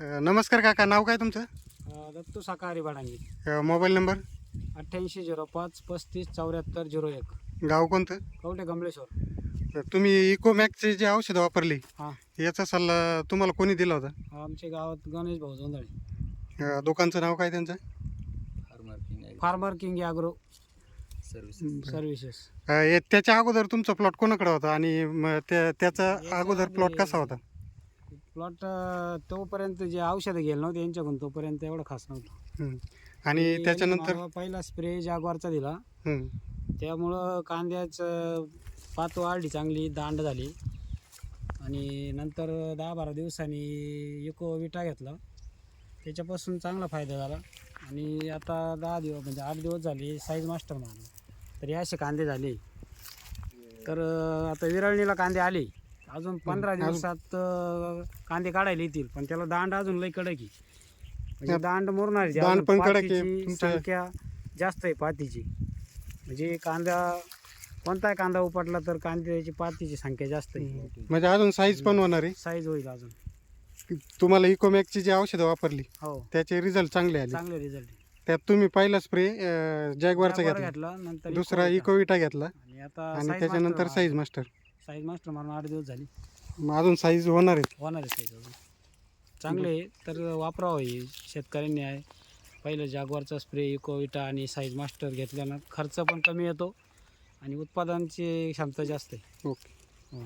अ, नमस्कार काका नाव काय तुमचं? अ, दत्तू शाकाहारी भाडांगी अ, मोबाईल नंबर? अठ्ठ्याऐंशी झिरो पाच पस्तीस चौऱ्याहत्तर झिरो एक. गाव कोणतं? कवठे कमलेश्वर. तुम्ही इकोमॅकचे जे औषधं वापरली हां. याचा सल्ला तुम्हाला कोणी दिला होता? आमच्या गावात गणेश भाऊ जोंधळे. अ, दुकानचं नाव काय त्यांचं? फार्मर किंग ॲग्रो सर्व्हिसेस अ, हे- त्याच्या अगोदर तुमचा प्लॉट कोणाकडे होता? आणि म, त्या त्याचा अगोदर प्लॉट कसा होता? प्लॉट तोपर्यंत जे औषधं गेलं नव्हते यांच्याकडून तोपर्यंत एवढं खास नव्हतं. आणि यांनी त्याच्यानंतर? मला पहिला स्प्रे जागवारचा दिला. त्यामुळं कांद्याचं पात वाढली चांगली दांड झाली. आणि नंतर दहा बारा दिवसांनी इको विटा घेतला. त्याच्यापासून चांगला फायदा झाला. आणि आता दहा दिवस म्हणजे आठ दिवस झाले साईज मास्टर मारला. तर असे कांदे झाले. तर अं, आता विरळणीला कांदे आले. अजून पंधरा दिवसात अं, कांदे काढायला येतील पण त्याला दांड अजून लई कडक आहे. म्हणजे दांड मोरणार आहे. दांड अजून पण कडक आहे. पातीची तुमच्या- संख्या जास्त आहे पातीची. म्हणजे कांदा कोणताही कांदा उपटला तर कांद्याची पातीची संख्या जास्त आहे. म्हणजे अजून साईज पण होणार आहे? साईज होईल अजून. तुम्हाला इकोमॅकची जी औषधं वापरली हो. त्याचे रिझल्ट चांगले आले. चांगले रिझल्ट त्यात तुम्ही पहिला स्प्रे जॅगवारचा घेतला. घेतला नंतर दुसरा इको इकोविटा घेतला. आणि आता आणि त्याच्यानंतर साईज मास्टर साईज मास्टर मारून आठ दिवस झाली. मग अजून साईज होणार आहे. होणार आहे साईज अजून. चांगले आहे, तर वापरावं हे. शेतकऱ्यांनी आहे. पहिलं जागवारचा स्प्रे इकोविटा आणि साईज मास्टर घेतल्यानं खर्च पण कमी येतो आणि उत्पादनाची क्षमता जास्त आहे. ओके. हो.